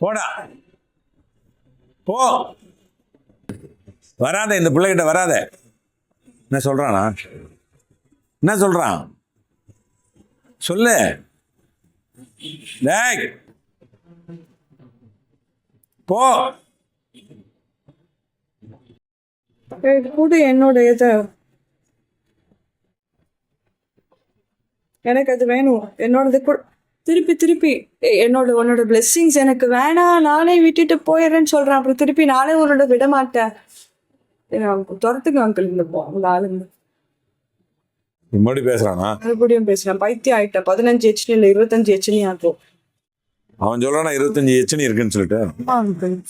போடா. போ. வராத இந்த பிள்ளைகிட்ட வராத. என்ன சொல்றானா? என்ன சொல்றான்? சொல்லு. டேய். போ. கூட என்னோட இதை எனக்கு அது வேணும். என்னோடது கூட திருப்பி திருப்பி என்னோட உன்னோட blessings எனக்கு வேணாம். நானே விட்டுட்டு போயிடுறேன்னு சொல்றேன். அப்புறம் திருப்பி நானே உன்னோட விட மாட்டேன் துரத்துக்கு அங்கிள் இந்த ஆளுங்க மறுபடியும் பேசுறானா? மறுபடியும் பேசுறேன். பைத்தியம் ஆயிட்டேன் பதினஞ்சு ஹெச்னி இல்லை இருபத்தஞ்சு ஹெச்னி ஆகும். அவன் சொல்றானா இருபத்தஞ்சு எச்சனி இருக்குன்னு சொல்லிட்டு?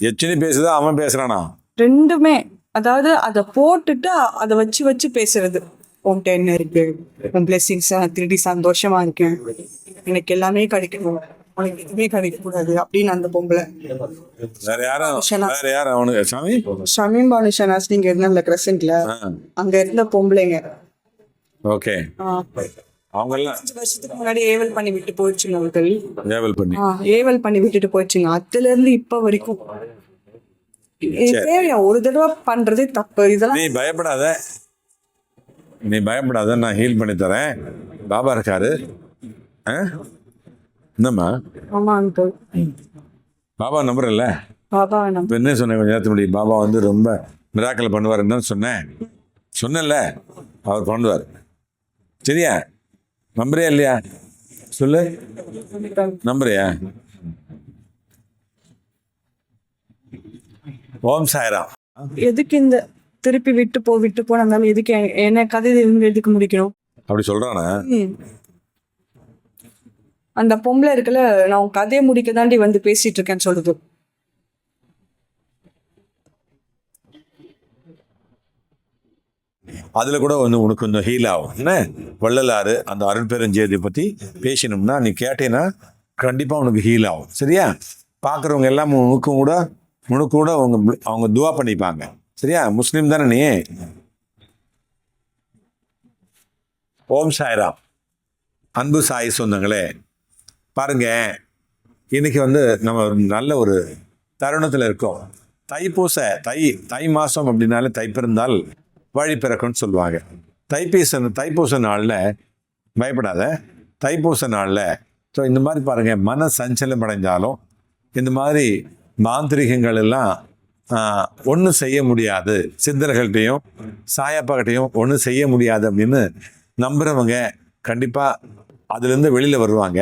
எச்சனி பேசுதா அவன் பேசுறானா? ரெண்டுமே. அதாவது அதை போட்டுட்டு அதை வச்சு வச்சு பேசுறது. உன்கிட்ட என்ன இருக்கு உன் பிளெஸிங்ஸ் திருடி சந்தோஷமா இருக்கேன். எனக்கு எல்லாமே கிடைக்கணும். உனக்கு எதுவுமே கிடைக்க கூடாது அப்படின்னு அந்த பொம்பளை. வேற யாரும் வேற யாரும் அவனுக்கு சாமி? ஷமீம் பானு ஷனாஸ் நீங்க இருந்தல கிரசன்ட்ல அங்க இருந்த பொம்பளைங்க. ஓகே. அவங்க எல்லாம் வருஷத்துக்கு முன்னாடி ஏவல் பண்ணி விட்டு போயிடுச்சுங்க அவர்கள். பண்ணி. ஆ, ஏவல் பண்ணி விட்டுட்டு போயிடுச்சுங்க. அதுல இருந்து இப்ப வரைக்கும். தேவையா? ஒரு தடவை பண்றதே தப்பு. இதெல்லாம் நீ பயப்படாத. நீ பயப்படாத நான் ஹீல் பண்ணி தரேன். பாபா இருக்காரு? என்னம்மா? பாபா நம்பர் இல்லை? பாபா நம்ம இப்போ என்ன சொன்னேன்? கொஞ்ச நேரத்துக்கு முன்னாடி பாபா வந்து ரொம்ப மிராக்கல் பண்ணுவாருன்னு சொன்னேன். சொன்னேன்ல. அவர் பண்ணுவார். சரியா? நம்புறியா இல்லையா? சொல்லு. நம்புறியா? ஓம் சாய்ராம். எதுக்கு இந்த திருப்பி விட்டு போ விட்டு போனாலும் எதுக்கு எ- என்ன கதை எதுக்கு முடிக்கணும் அப்படி சொல்றானா. அந்த பொம்பளை இருக்குல்ல நான் கதையை முடிக்க தாண்டி வந்து பேசிட்டு இருக்கேன்னு சொல்லுது அதில் கூட வந்து உனக்கு கொஞ்சம் ஹீல் ஆகும். என்ன? வள்ளலாறு அந்த அருட்பெருஞ்செய்தியை பற்றி பேசினோம்னா நீ கேட்டேன்னா கண்டிப்பாக உனக்கு ஹீல் ஆகும். சரியா? பார்க்குறவங்க எல்லாம் உனக்கும் கூட உனக்கு கூட அவங்க அவங்க துவா பண்ணிப்பாங்க. சரியா? முஸ்லீம் தானே நீ? ஓம் சாய்ராம். அன்பு சாய் சொந்தங்களே பாருங்க இன்னைக்கு வந்து நம்ம நல்ல ஒரு தருணத்தில் இருக்கோம். தைப்பூச தை தை மாதம் அப்படின்னாலே தை பிறந்தால் வழி பிறக்கும்னு சொல்லுவாங்க. தைப்பூச தைப்பூச நாளில் பயப்படாத. தைப்பூச நாளில் ஸோ இந்த மாதிரி பாருங்கள் மன சஞ்சலம் அடைஞ்சாலும் இந்த மாதிரி மாந்திரிகங்கள் எல்லாம் ஒன்றும் செய்ய முடியாது. சித்தர்கள்ட்டையும் சாயப்பாக்கிட்டையும் ஒன்றும் செய்ய முடியாது அப்படின்னு நம்புகிறவங்க கண்டிப்பாக அதுலேருந்து வெளியில் வருவாங்க.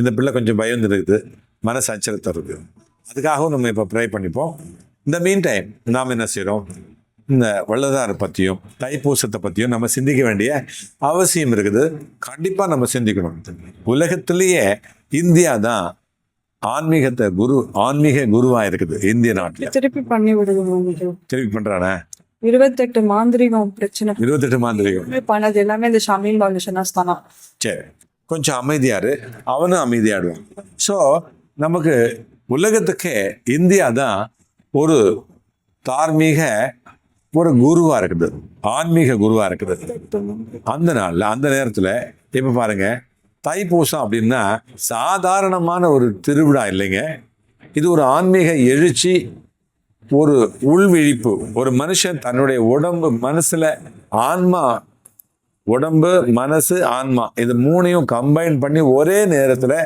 இந்த பிள்ளை கொஞ்சம் பயம் இருக்குது மன சஞ்சலத்தை இருக்குது அதுக்காகவும் நம்ம இப்போ ப்ரே பண்ணிப்போம். இந்த மீன் டைம் நாம் என்ன செய்கிறோம் இந்த வள்ளதாரை பற்றியும் தைப்பூசத்தை பற்றியும் நம்ம சிந்திக்க வேண்டிய அவசியம் இருக்குது. கண்டிப்பாக நம்ம சிந்திக்கணும். உலகத்திலேயே இந்தியா தான் ஆன்மீகத்தை குரு ஆன்மீக குருவாக இருக்குது இந்திய நாட்டில். திருப்பி பண்ணி உங்களுக்கு திருப்பி பண்ணுறானே இருபத்தெட்டு மாந்திரிகம் பிரச்சனை. இருபத்தெட்டு மாந்திரிகம். பண்ணது எல்லாமே இந்த ஷமீன் பாலுஷனாஸ் தானா சரி கொஞ்சம் அமைதியாரு. அவனும் அமைதியாடுவான். ஸோ நமக்கு உலகத்துக்கே இந்தியா தான் ஒரு தார்மீக ஒரு குருவா இருக்குது. ஆன்மீக குருவா இருக்குது. அந்த நாளில் அந்த நேரத்தில் இப்போ பாருங்க தைப்பூசம் அப்படின்னா சாதாரணமான ஒரு திருவிழா இல்லைங்க. இது ஒரு ஆன்மீக எழுச்சி ஒரு உள்விழிப்பு ஒரு மனுஷன் தன்னுடைய உடம்பு மனசில் ஆன்மா உடம்பு மனசு ஆன்மா இது மூணையும் கம்பைன் பண்ணி ஒரே நேரத்தில்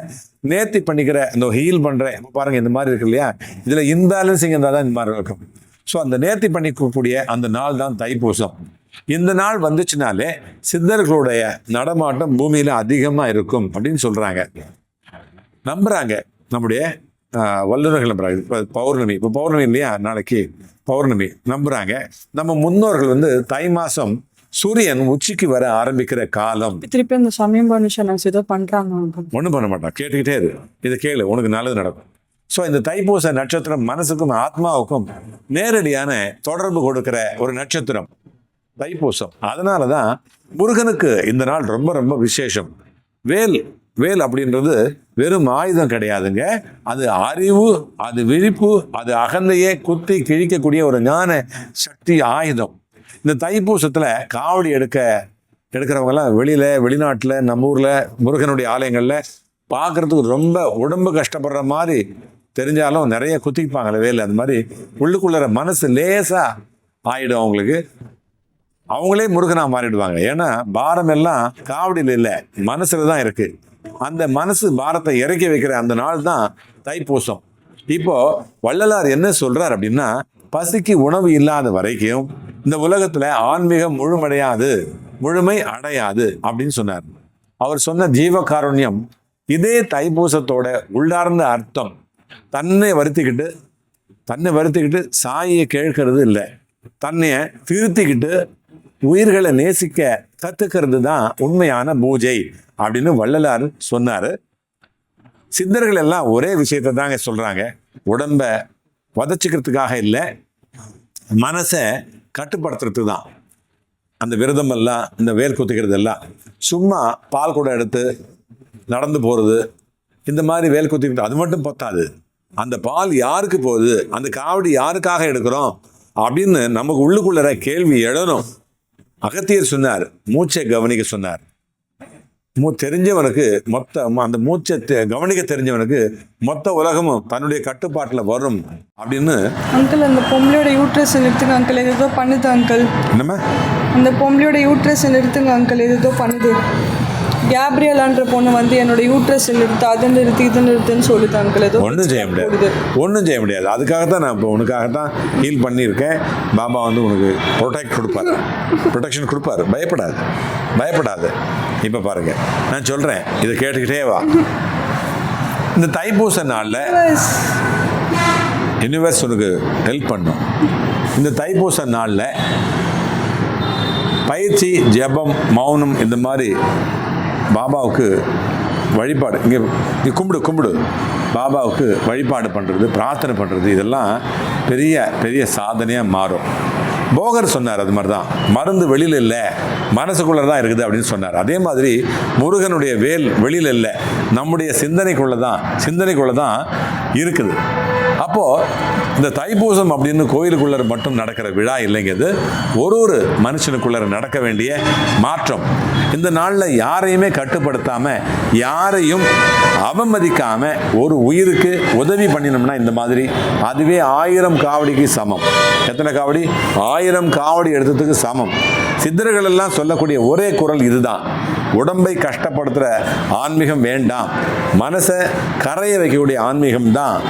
நேர்த்தி பண்ணிக்கிற இந்த ஹீல் பண்ணுறேன் பாருங்கள் இந்த மாதிரி இருக்கு இல்லையா? இதில் இன்பேலன்சிங் இருந்தால் தான் இந்த மாதிரி இருக்கும். ஸோ அந்த நேர்த்தி பண்ணிக்கக்கூடிய அந்த நாள் தான் தைப்பூசம். இந்த நாள் வந்துச்சுனாலே சித்தர்களுடைய நடமாட்டம் பூமியில் அதிகமாக இருக்கும் அப்படின்னு சொல்கிறாங்க நம்புறாங்க. நம்முடைய வல்லுநர்கள் நம்புறாங்க. இப்போ பௌர்ணமி இப்போ பௌர்ணமி இல்லையா நாளைக்கு? பௌர்ணமி. நம்புறாங்க. நம்ம முன்னோர்கள் வந்து தை மாசம் சூரியன் உச்சிக்கு வர ஆரம்பிக்கிற காலம். திருப்பி அந்த பாலுஷனாஸ் ஏதோ பண்றாங்க. ஒன்றும் பண்ண மாட்டான். கேட்டுக்கிட்டே இரு. இதை கேளு. உனக்கு நல்லது நடக்கும். ஸோ இந்த தைப்பூச நட்சத்திரம் மனசுக்கும் ஆத்மாவுக்கும் நேரடியான தொடர்பு கொடுக்கிற ஒரு நட்சத்திரம். தைப்பூசம். அதனால தான் முருகனுக்கு இந்த நாள் ரொம்ப ரொம்ப விசேஷம். வேல் வேல் அப்படின்றது வெறும் ஆயுதம் கிடையாதுங்க. அது அறிவு அது விழிப்பு அது அகந்தையே குத்தி கிழிக்கக்கூடிய ஒரு ஞான சக்தி ஆயுதம். இந்த தைப்பூசத்தில் காவடி எடுக்க எடுக்கிறவங்கெல்லாம் வெளியில் வெளிநாட்டில் நம்ம ஊரில் முருகனுடைய ஆலயங்களில் பார்க்கறதுக்கு ரொம்ப உடம்பு கஷ்டப்படுற மாதிரி தெரிஞ்சாலும் நிறைய குத்திப்பாங்களே வேலை. அந்த மாதிரி உள்ளுக்குள்ளற மனசு லேசாக ஆயிடும் அவங்களுக்கு. அவங்களே முருகனா மாறிடுவாங்க. ஏன்னா பாரம் எல்லாம் காவடியில் இல்லை மனசில் தான் இருக்கு. அந்த மனசு பாரத்தை இறக்கி வைக்கிற அந்த நாள் தான் தைப்பூசம். இப்போ வள்ளலார் என்ன சொல்றார் அப்படின்னா பசிக்கு உணவு இல்லாத வரைக்கும் இந்த உலகத்துல ஆன்மீகம் முழுமடையாது முழுமை அடையாது அப்படின்னு சொன்னார். அவர் சொன்ன ஜீவகாருண்யம் இதே தைப்பூசத்தோட உள்ளார்ந்த அர்த்தம். தன்னை வருத்திக்கிட்டு தன்னை வருத்திக்கிட்டு சாயை கேட்கறது இல்லை. தன்னைய திருத்திக்கிட்டு உயிர்களை நேசிக்க கத்துக்கிறது தான் உண்மையான பூஜை அப்படின்னு வள்ளலார் சொன்னாரு. சித்தர்கள் எல்லாம் ஒரே விஷயத்தை தாங்க சொல்றாங்க. உடம்ப வதச்சிக்கிறதுக்காக இல்லை மனசை கட்டுப்படுத்துறது தான் அந்த விரதம் எல்லாம் இந்த வேல் குத்திக்கிறது எல்லாம். சும்மா பால் கூட எடுத்து நடந்து போகிறது இந்த மாதிரி வேல் குத்திக்கிட்டு அது மட்டும் பத்தாது. அந்த பால் யாருக்கு போகுது அந்த காவடி யாருக்காக எடுக்கிறோம் அப்படின்னு நமக்கு உள்ளுக்குள்ளற கேள்வி எழணும் அகத்தியர் சொன்னார் மூச்சை கவனிக்க சொன்னார். மூ தெரிஞ்சவனுக்கு மொத்த அந்த மூச்சை கவனிக்க தெரிஞ்சவனுக்கு மொத்த உலகமும் தன்னுடைய கட்டுப்பாட்டில் வரும் அப்படின்னு அங்கிள் அந்த பொம்பளையோட யூட்ரஸ் நிறுத்துங்க அங்கிள் ஏதோ பண்ணுது அங்கிள் என்னம்மா? அந்த பொம்பளையோட யூட்ரஸ் நிறுத்துங்க அங்கிள் ஏதோ பண்ணுது. கேப்ரியலான்ற பொண்ணு வந்து என்னோட யூட்ரஸ் நிறுத்து அதை நிறுத்து இதை நிறுத்துன்னு சொல்லுது அங்கிள் ஏதோ ஒன்றும் செய்ய முடியாது. ஒன்றும் செய்ய முடியாது. அதுக்காகத்தான் நான் இப்போ உனக்காகத்தான் ஹீல் பண்ணியிருக்கேன். பாபா வந்து உனக்கு ப்ரொடெக்ட் கொடுப்பாரு. ப்ரொடெக்ஷன் கொடுப்பாரு. பயப்படாது. பயப்படாது. இப்போ பாருங்க. நான் சொல்கிறேன் இதை கேட்டுக்கிட்டே வா. இந்த தைப்பூச நாளில். யூனிவர்ஸ் உனக்கு ஹெல்ப் பண்ணும். இந்த தைப்பூச நாளில் பயிற்சி ஜெபம் மௌனம் இந்த மாதிரி பாபாவுக்கு வழிபாடு இங்கே நீ கும்பிடு கும்பிடு. பாபாவுக்கு வழிபாடு பண்ணுறது பிரார்த்தனை பண்ணுறது இதெல்லாம் பெரிய பெரிய சாதனையாக மாறும். போகர் சொன்னார் அது மாதிரி தான் மருந்து வெளியில் இல்லை மனசுக்குள்ளே தான் இருக்குது அப்படின்னு சொன்னார். அதே மாதிரி முருகனுடைய வேல் வெளியில் இல்லை. நம்முடைய சிந்தனைக்குள்ளே தான் சிந்தனைக்குள்ளே தான் இருக்குது. அப்போது இந்த தைப்பூசம் அப்படின்னு கோயிலுக்குள்ளே மட்டும் நடக்கிற விழா இல்லைங்க இது ஒரு ஒரு மனுஷனுக்குள்ளே நடக்க வேண்டிய மாற்றம். இந்த நாளில் யாரையுமே கட்டுப்படுத்தாமல் யாரையும் அவமதிக்காமல் ஒரு உயிருக்கு உதவி பண்ணினோம்னா இந்த மாதிரி அதுவே ஆயிரம் காவடிக்கு சமம். எத்தனை காவடி? ஆயிரம் காவடி எடுத்ததுக்கு சமம். சித்தர்கள் எல்லாம் சொல்லக்கூடிய ஒரே குரல் இதுதான். உடம்பை கஷ்டப்படுத்துகிற ஆன்மீகம் வேண்டாம். மனசை கரைய வைக்கக்கூடிய ஆன்மீகம் தான்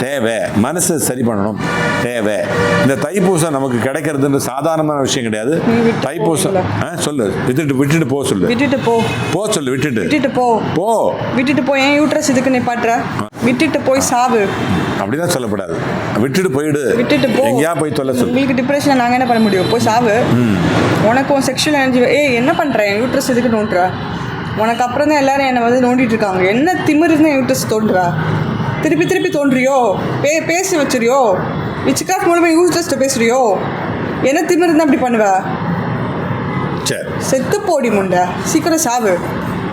தேவை. மனசை சரி பண்ணணும். தேவை. இந்த தைப்பூசம் நமக்கு கிடைக்கிறதுன்னு சாதாரணமான விஷயம் கிடையாது. நீ தைப்பூசம். சொல்லு. விட்டுட்டு விட்டுட்டு போ சொல்லு. விட்டுட்டு போ. போ சொல்லு விட்டுட்டு. விட்டுட்டு போ. போ. விட்டுட்டு போய் ஏன் யூட்ரஸ் இதுக்கு நிப்பாட்டுற? விட்டுட்டு போய் சாவு. அப்படிதான் சொல்லப்படாது. விட்டுட்டு போயிடு. விட்டுட்டு போ. எங்கேயா போய் தொல்லை சொல்லு உங்களுக்கு டிப்ரெஷன் நாங்க என்ன பண்ண முடியும்? போய் சாவு. உனக்கும் செக்ஷுவல் எனர்ஜி ஏய் என்ன பண்ற? என் யூட்ரஸ் எதுக்கு நோண்டுற உனக்கு அப்புறம் தான் எல்லாரும் என்னை வந்து நோண்டிட்டு இருக்காங்க. என்ன திமிருன்னு யூட்ரஸ் தோன்றா திருப்பி திருப்பி தோன்றியோ பே பேசி வச்சிரியோ? விச்சுக்காஃப் மூலமா யூட்ரஸ்ட்ட பேசுறியோ? என்ன திமிருன்னு அப்படி பண்ணுவ? சரி செத்து போடி முண்டை. சீக்கிரம் சாவு.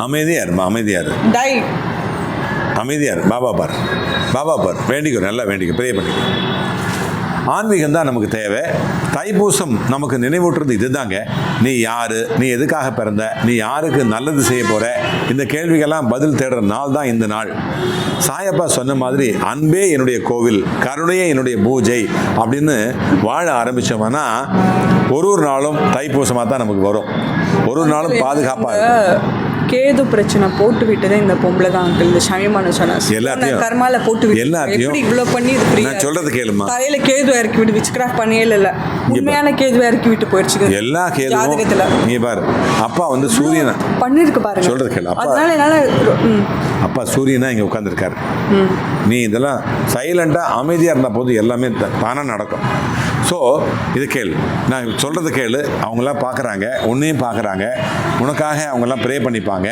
அமைதியா இருமா அமைதியா இரு. டை அமைதியா இரு. பாபா பார். பாபா பார் வேண்டிக்கோ நல்லா வேண்டிக்கோ ப்ரே பண்ணிக்கோ. ஆன்மீகம் தான் நமக்கு தேவை. தைப்பூசம் நமக்கு நினைவூட்டுறது இதுதாங்க. நீ யாரு நீ எதுக்காக பிறந்த நீ யாருக்கு நல்லது செய்ய போற? இந்த கேள்விக்கெல்லாம் பதில் தேடுற நாள் தான் இந்த நாள். சாயப்பா சொன்ன மாதிரி அன்பே என்னுடைய கோவில் கருணையே என்னுடைய பூஜை அப்படின்னு வாழ ஆரம்பிச்சோம்னா ஒரு ஒரு நாளும் தைப்பூசமாக தான் நமக்கு வரும். ஒரு ஒரு நாளும் பாதுகாப்பாக கேது பிரச்சனை போட்டு விட்டதே இந்த பொம்பளை தான் uncle. இந்த சமயமான சொன்ன எல்லாத்தையும் கர்மால போட்டு விட்டு எல்லாத்தையும் இவ்வளோ பண்ணி இது நான் சொல்றது கேளுமா? தலையில கேது இறக்கி விட்டு விச் கிராஃப்ட் பண்ணியே இல்ல உண்மையான கேது இறக்கி விட்டு போயிடுச்சு எல்லா ஜாதகத்துல. நீ பாரு. அப்பா வந்து சூரியனை? பண்ணிருக்கு பாருங்க. சொல்றது கேளு. அப்பா- அதனால என்னால அப்பா சூரியனா இங்கே உட்காந்துருக்காரு. நீ இதெல்லாம் சைலண்டாக அமைதியாக இருந்த போது எல்லாமே தானாக நடக்கும். ஸோ இது கேள். நான் சொல்கிறது கேளு. அவங்களாம் பார்க்குறாங்க. உன்னையும் பார்க்குறாங்க. உனக்காக அவங்கெல்லாம் ப்ரே பண்ணிப்பாங்க.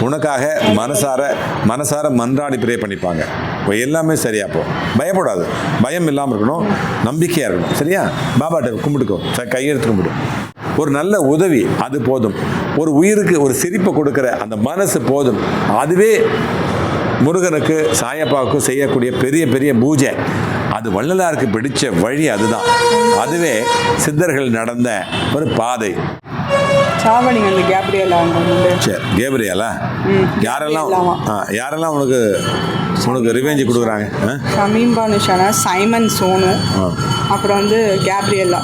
உனக்காக மனசார மனசார மன்றாடி ப்ரே பண்ணிப்பாங்க. இப்போ எல்லாமே சரியா போ. பயப்படாது. பயம் இல்லாமல் இருக்கணும். நம்பிக்கையாக இருக்கணும். சரியா? பாபாட்ட கும்பிட்டுக்கோ. ச கையெழுத்து கும்பிடு. ஒரு நல்ல உதவி அது போதும். ஒரு உயிருக்கு ஒரு சிரிப்பை கொடுக்குற அந்த மனசு போதும். அதுவே முருகனுக்கு சாயப்பாவுக்கு செய்யக்கூடிய பெரிய பெரிய பூஜை. அது வள்ளலாருக்கு பிடிச்ச வழி அதுதான். அதுவே சித்தர்கள் நடந்த ஒரு பாதை. சாவடிங்க அந்த கேப்ரியலா சரி யாரெல்லாம் யாரெல்லாம் உனக்கு உனக்கு ரிவெஞ்சு கொடுக்குறாங்க ஆ? ஷமீம் பானுஷானா சைமன் சோனு அப்புறம் வந்து கேப்ரியலா.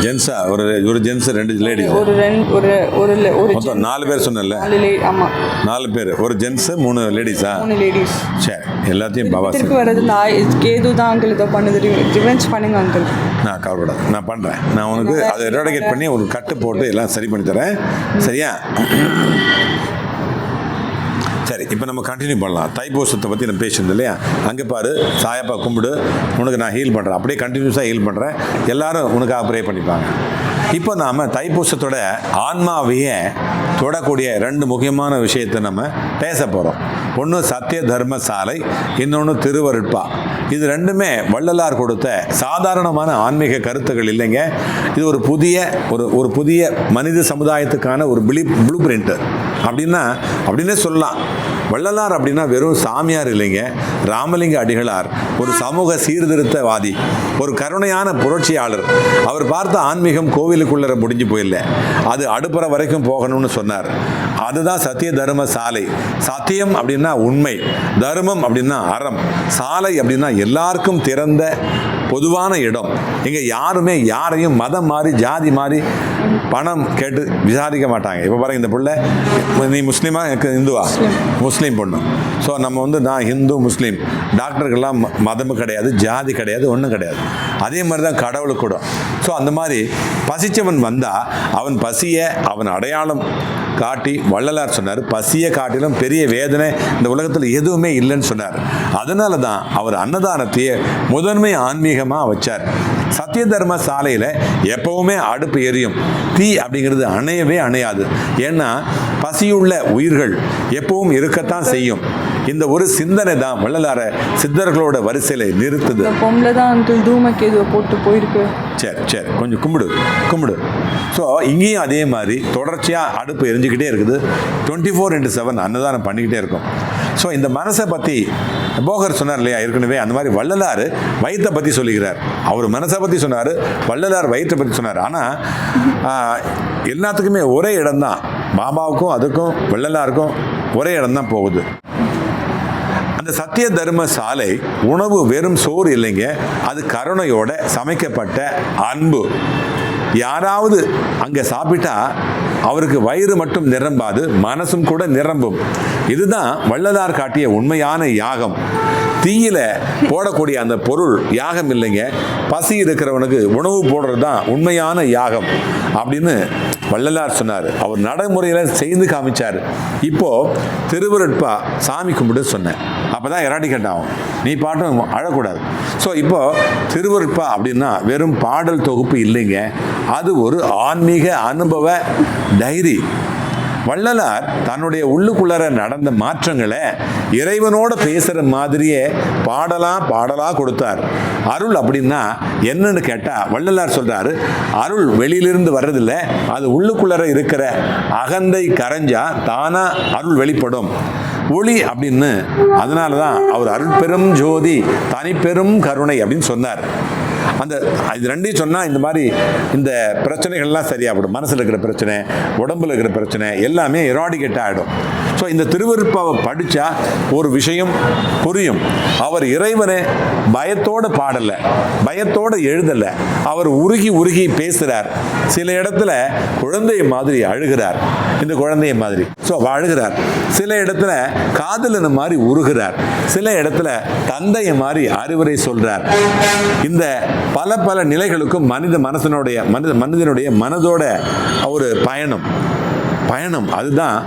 ஜென்ஸா? ஒரு ஒரு ஜென்ஸ் ரெண்டு லேடிஸ் ஒரு ரெண்டு ஒரு ஒரு மொத்தம் நாலு பேர் சொன்னல நாலு லே- ஆமா. நாலு பேர். ஒரு ஜென்ஸ் மூணு லேடிஸா மூணு லேடிஸ் சரி எல்லாத்தையும் பாபா திருப்பி வர்றது ஆய்- கேது தான் அங்கிள் இதை பண்ணுது. ரிவெஞ்ச் பண்ணுங்க அங்கிள் நான் கவலைப்படாது. நான் பண்ணுறேன் நான் உனக்கு அதை எராடிகேட் பண்ணி ஒரு கட்டு போட்டு எல்லாம் சரி பண்ணி தரேன். சரியா? சரி இப்போ நம்ம கண்டினியூ பண்ணலாம். தைப்பூசத்தை பற்றி நான் பேசியிருந்தேன் இல்லையா? அங்கே பாரு சாயப்பா கும்பிடு உனக்கு நான் ஹீல் பண்ணுறேன் அப்படியே கண்டினியூஸாக ஹீல் பண்ணுறேன் எல்லாரும் உனக்காக ப்ரே பண்ணிப்பாங்க. இப்போ நாம் தைப்பூசத்தோட ஆன்மாவையே தொடக்கூடிய ரெண்டு முக்கியமான விஷயத்தை நம்ம பேச போகிறோம் ஒன்று சத்திய தர்ம சாலை இன்னொன்று திருவருட்பா. இது ரெண்டுமே வள்ளலார் கொடுத்த சாதாரணமான ஆன்மீக கருத்துக்கள் இல்லைங்க. இது ஒரு புதிய ஒரு ஒரு புதிய மனித சமுதாயத்துக்கான ஒரு பிளி ப்ளூ பிரிண்ட்டு அப்படின்னா அப்படின்னே சொல்லலாம். வள்ளலார் அப்படின்னா வெறும் சாமியார் இல்லைங்க. ராமலிங்க அடிகளார் ஒரு சமூக சீர்திருத்தவாதி ஒரு கருணையான புரட்சியாளர். அவர் பார்த்த ஆன்மீகம் கோவிலுக்குள்ளே முடிஞ்சு போயிடல அது அடுப்புற வரைக்கும் போகணும்னு சொன்னார். அதுதான் சத்திய தர்ம சாலை. சத்தியம் அப்படின்னா உண்மை தர்மம் அப்படின்னா அறம். சாலை அப்படின்னா எல்லாருக்கும் திறந்த பொதுவான இடம். இங்கே யாருமே யாரையும் மதம் மாறி ஜாதி மாறி பணம் கேட்டு விசாரிக்க மாட்டாங்க. இப்போ பாருங்க இந்த பிள்ளை நீ முஸ்லீமா எனக்கு இந்துவா? முஸ்லீம். பொண்ணு. ஸோ நம்ம வந்து நான் ஹிந்து முஸ்லீம். டாக்டருக்கெல்லாம் மதமும் கிடையாது ஜாதி கிடையாது ஒன்றும் கிடையாது. அதே மாதிரி தான் கடவுளுக்கு கூட ஸோ அந்த மாதிரி பசிச்சவன் வந்தால் அவன் பசியை அவன் அடையாளம் காட்டி வள்ளலார் சொன்னார். பசியை காட்டிலும் பெரிய வேதனை இந்த உலகத்தில் எதுவுமே இல்லைன்னு சொன்னார். அதனால தான் அவர் அன்னதானத்தையே முதன்மை ஆன்மீகமாக வச்சார். சத்திய தர்ம சாலையில் எப்பவுமே அடுப்பு எரியும். தீ அப்படிங்கிறது அணையவே அணையாது. ஏன்னா பசியுள்ள உயிர்கள் எப்பவும் இருக்கத்தான் செய்யும். இந்த ஒரு சிந்தனை தான் வள்ளலார சித்தர்களோட வரிசையில் நிறுத்துது. பொம்பளை தான் தூமக்கேதுவை போட்டு போயிருக்கு. சரி சரி கொஞ்சம் கும்பிடு கும்பிடு. ஸோ இங்கேயும் அதே மாதிரி தொடர்ச்சியாக அடுப்பு எரிஞ்சுக்கிட்டே இருக்குது. டுவெண்ட்டி ஃபோர் இன்ட்டு செவன் அன்னதானம் பண்ணிக்கிட்டே இருக்கும். ஸோ இந்த மனசை பற்றி போகர் சொன்னார் இல்லையா? ஏற்கனவே அந்த மாதிரி வள்ளலார் வயிற்றை பற்றி சொல்லிக்கிறார். அவர் மனசை பற்றி சொன்னார் வள்ளலார் வயிற்றை பற்றி சொன்னார். ஆனால் எல்லாத்துக்குமே ஒரே இடம்தான். பாபாவுக்கும் அதுக்கும் வள்ளலாருக்கும் ஒரே இடம்தான் போகுது. அந்த சத்திய தர்ம சாலை உணவு வெறும் சோறு இல்லைங்க அது கருணையோட சமைக்கப்பட்ட அன்பு. யாராவது அங்கே சாப்பிட்டா அவருக்கு வயிறு மட்டும் நிரம்பாது மனசும் கூட நிரம்பும். இதுதான் வள்ளலார் காட்டிய உண்மையான யாகம். தீயில போடக்கூடிய அந்த பொருள் யாகம் இல்லைங்க. பசி இருக்கிறவனுக்கு உணவு போடுறது தான் உண்மையான யாகம் அப்படின்னு வள்ளலார் சொன்னார். அவர் நடைமுறையில் செய்து காமிச்சார். இப்போ திருவருட்பா சாமி கும்பிடு சொன்னேன். அப்போ தான் எராடிகேட் ஆகும் நீ பாட்டும் அழக்கூடாது. ஸோ இப்போ திருவருட்பா அப்படின்னா வெறும் பாடல் தொகுப்பு இல்லைங்க. அது ஒரு ஆன்மீக அனுபவ டைரி. வள்ளலார் தன்னுடைய உள்ளுக்குள்ளர நடந்த மாற்றங்களை இறைவனோட பேசுகிற மாதிரியே பாடலா பாடலா கொடுத்தார். அருள் அப்படின்னா என்னன்னு கேட்டால் வள்ளலார் சொல்றாரு அருள் வெளியிலிருந்து வர்றதில்ல அது உள்ளுக்குள்ளர இருக்கிற அகந்தை கரைஞ்சா தானா அருள் வெளிப்படும். ஒளி அப்படின்னு அதனால தான் அவர் அருள் பெரும் ஜோதி தனிப்பெரும் கருணை அப்படின்னு சொன்னார். அந்த இது ரெண்டையும் சொன்னால் இந்த மாதிரி இந்த பிரச்சனைகள்லாம் சரியாகிடும் மனசில் இருக்கிற பிரச்சனை உடம்புல இருக்கிற பிரச்சனை எல்லாமே எராடிகேட் ஆகிடும் ஸோ இந்த திருவருப்பாவை படித்தா ஒரு விஷயம் புரியும். அவர் இறைவனை பயத்தோட பாடலை பயத்தோட எழுதலை. அவர் உருகி உருகி பேசுகிறார் சில இடத்துல குழந்தை மாதிரி அழுகிறார். இந்த குழந்தைய மாதிரி. ஸோ அழுகிறார் சில இடத்துல காதலன் மாதிரி உருகிறார். சில இடத்துல தந்தைய மாதிரி அறிவுரை சொல்றார். இந்த பல பல நிலைகளுக்கும் மனித மனசனுடைய மனித மனிதனுடைய மனதோட ஒரு பயணம். பயணம். அதுதான்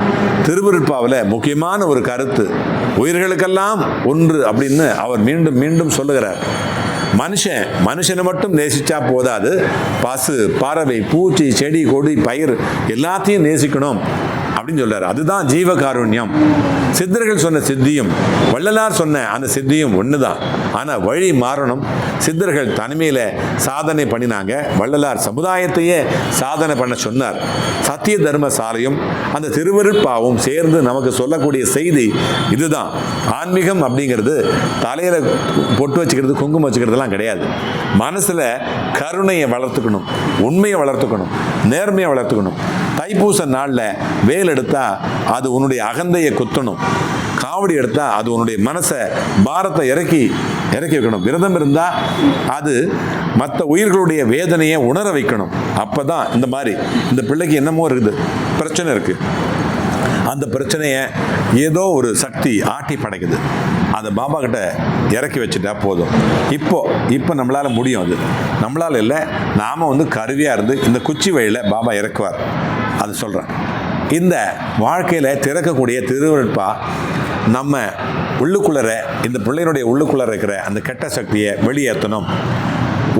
திருவருட்பாவில் முக்கியமான ஒரு கருத்து. உயிர்களுக்கெல்லாம் ஒன்று அப்படின்னு அவர் மீண்டும் மீண்டும் சொல்லுகிறார். மனுஷன் மனுஷனை மட்டும் நேசிச்சா போதாது. பசு பறவை பூச்சி செடி கொடி பயிர் எல்லாத்தையும் நேசிக்கணும். அப்படின்னு சொல்றாரு. அதுதான் ஜீவகாருண்யம். சித்தர்கள் சொன்ன சித்தியும் வள்ளலார் சொன்ன அந்த சித்தியும் ஒண்ணுதான். ஆனா வழி மாறணும். சித்தர்கள் தனிமையில சாதனை பண்ணினாங்க. வள்ளலார் சமுதாயத்தையே சாதனை பண்ண சொன்னார். சத்திய தர்ம சாலையும் அந்த திருவருட்பாவும் சேர்ந்து நமக்கு சொல்லக்கூடிய செய்தி இதுதான். ஆன்மீகம் அப்படிங்கிறது தலையில பொட்டு வச்சுக்கிறது குங்குமம் வச்சுக்கிறதுலாம் கிடையாது. மனசுல கருணையை வளர்த்துக்கணும். உண்மையை வளர்த்துக்கணும். நேர்மையை வளர்த்துக்கணும். தைப்பூச நாளில் வேல் எடுத்தா அது உன்னுடைய அகந்தையை குத்தணும். காவடி எடுத்தா அது உன்னுடைய மனசை பாரத்தை இறக்கி இறக்கி வைக்கணும். விரதம் இருந்தா அது மற்ற உயிர்களுடைய வேதனையை உணர வைக்கணும். அப்பதான் இந்த மாதிரி இந்த பிள்ளைக்கு என்னமோ இருக்குது. பிரச்சனை இருக்கு. அந்த பிரச்சனையை ஏதோ ஒரு சக்தி ஆட்டி படைக்குது. அதை பாபா கிட்ட இறக்கி வச்சுட்டா போதும். இப்போ இப்போ நம்மளால் முடியும் அது. நம்மளால் இல்லை நாம வந்து கருவியாக இருந்து இந்த குச்சி வழியில் பாபா இறக்குவார். அது சொல்றேன். இந்த வாழ்க்கையில திறக்கக்கூடிய திருவருட்பா நம்ம உள்ளுக்குள்ளற இந்த பிள்ளையினுடைய உள்ளுக்குள்ளற இருக்கிற அந்த கெட்ட சக்தியை வெளியேற்றணும்.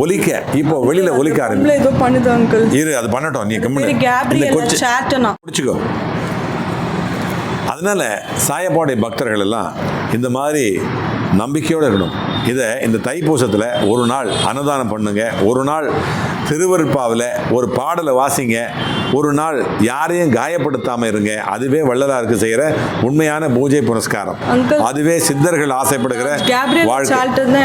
ஒலிக்க இப்போ வெளியில ஒலிக்க ஏதோ பண்ணுது அங்கிள் இரு அது பண்ணட்டும் நீ கேப்ரியல் சேட்டனா பிடிச்சிக்கோ. அதனால சாயப்பாடைய பக்தர்கள் எல்லாம் இந்த மாதிரி நம்பிக்கையோடு இருக்கணும். இதை இந்த தைப்பூசத்தில் ஒரு நாள் அன்னதானம் பண்ணுங்க. ஒரு நாள் திருவருட்பாவில் ஒரு பாடலை வாசிங்க. ஒரு நாள் யாரையும் காயப்படுத்தாமல் இருங்க. அதுவே வள்ளலாருக்கு செய்கிற உண்மையான பூஜை புனஸ்காரம். அதுவே சித்தர்கள் ஆசைப்படுகிற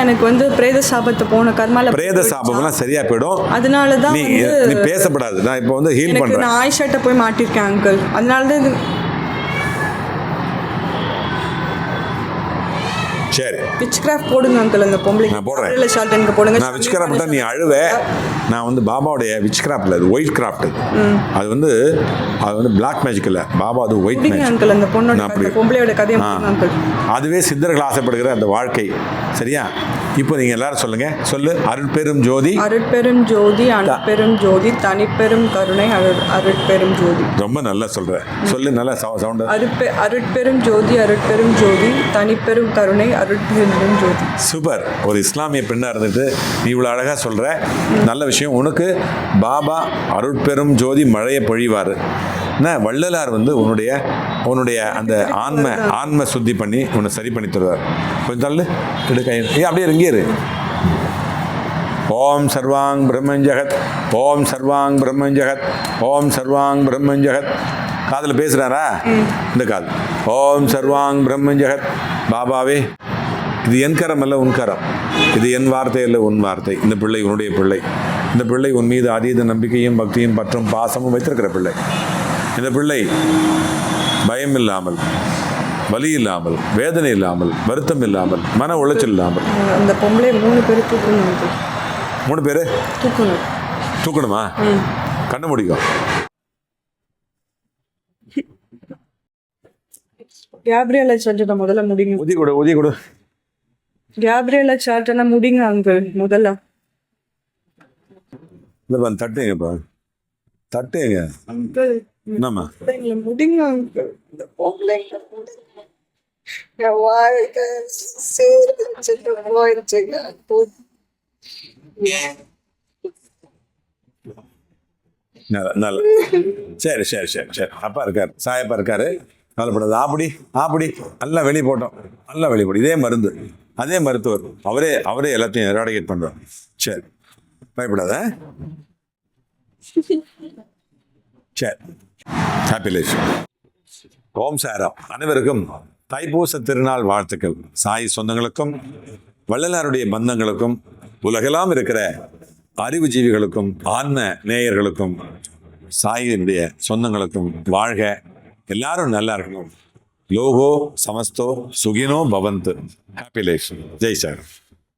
எனக்கு வந்து பிரேத சாபத்தை போன கர்மால பிரேத சாபம்லாம் சரியா போயிடும். அதனால தான் நீ நீ பேசப்படாது. நான் இப்போ வந்து ஹீல் பண்றேன். நான் ஆயிஷாட்ட போய் மாட்டிருக்கேன் அங்கிள் அதனால தான் சரி. விச் கிராஃப்ட் போடுங்க அங்கிள் அந்த பொம்பளை நான் போடுறேன். இல்லை ஷால்ட் எனக்கு போடுங்க. நான் விச் கிராஃப்ட் நீ அழுவ. நான் வந்து பாபாவுடைய விச் கிராஃப்ட்ல அது ஒயிட் கிராஃப்ட் அது வந்து அது வந்து பிளாக் மேஜிக் இல்ல பாபா அது ஒயிட் மேஜிக் அங்கிள் அந்த பொண்ணோட பொம்பளையோட கதையை அங்கிள் அதுவே சித்தர்கள் ஆசைப்படுகிற அந்த வாழ்க்கை. சரியா? இப்போ நீங்க எல்லாரும் சொல்லுங்க. சொல்லு. அருட்பெரும் ஜோதி. அருட்பெரும் ஜோதி அணுப்பெரும் ஜோதி தனிப்பெரும் கருணை அருட் அருட்பெரும் ஜோதி. ரொம்ப நல்லா சொல்ற. சொல்லு நல்லா சவுண்ட். அருட்பெ அருட்பெரும் ஜோதி அருட்பெரும் ஜோதி தனிப்பெரும் கருணை அருட்பெரும் ஜோதி. சூப்பர். ஒரு இஸ்லாமிய பெண்ணா இருந்துட்டு நீ இவ்வளவு அழகா சொல்ற. நல்ல விஷயம். உனக்கு பாபா அருட்பெரும் ஜோதி மழையை பொழிவாரு. வள்ளலார் வந்து உன்னுடைய உன்னுடைய அந்த ஆன்ம ஆன்ம சுத்தி பண்ணி உன்னை சரி பண்ணி தருவார். கொஞ்சம் தள்ளு எடு கை ஏய், அப்படியே இங்கே இரு. ஓம் சர்வாங் பிரம்மஞ்சகத் ஓம் சர்வாங் பிரம்மஞ்சகத் ஓம் சர்வாங் பிரம்மஞ்சகத் காதில் பேசுகிறாரா இந்த காது. ஓம் சர்வாங் பிரம்மஞ்சகத் பாபாவே இது என் கரம் அல்ல உன் கரம். இது என் வார்த்தை அல்ல உன் வார்த்தை. இந்த பிள்ளை உன்னுடைய பிள்ளை. இந்த பிள்ளை உன் மீது அதீத நம்பிக்கையும் பக்தியும் பற்றும் பாசமும் வைத்திருக்கிற பிள்ளை. இந்த பிள்ளை பயம் இல்லாமல் வலி இல்லாமல் வேதனை இல்லாமல் வருத்தம் இல்லாமல் மன உளைச்சல் இல்லாமல் அந்த பொம்பளை மூணு பேர் தூக்கணும். மூணு பேர்? தூக்கணும். தூக்கணுமா? கண்ணு முடிக்கும் கேப்ரியல சார்ட்டை முதல்ல முடிங்க. உதி கொடு உதி கொடு. கேப்ரியல சார்ட்டை முடிங்க அங்கிள் முதல்ல. தட்டுங்கப்பா தட்டுங்க அங்கிள் என்னம்மா? இந்த. என் வாழ்க்கை போயிடுச்சுங்க நல்ல நல்ல. சரி சரி சரி சரி. அப்பா இருக்காரு சாயப்பா இருக்காரு. கவலைப்படாது. ஆப்படி ஆப்படி நல்லா வெளியே போட்டோம். நல்லா வெளியே போடும் இதே மருந்து. அதே மருத்துவர். அவரே அவரே எல்லாத்தையும் எராடிகேட் பண்ணுறோம் சரி. பயப்படாத. சரி. ஹாப்பி லைஃப் ஓம் சாரம் அனைவருக்கும் தைப்பூச திருநாள் வாழ்த்துக்கள். சாய் சொந்தங்களுக்கும் வள்ளலாருடைய பந்தங்களுக்கும் உலகெல்லாம் இருக்கிற அறிவு ஜீவிகளுக்கும் ஆன்ம நேயர்களுக்கும் சாயினுடைய சொந்தங்களுக்கும் வாழ்க. எல்லாரும் நல்லா இருக்கணும். லோகோ சமஸ்தோ சுகினோ பவந்த். ஹாப்பி லைஃப் ஜெய் சார்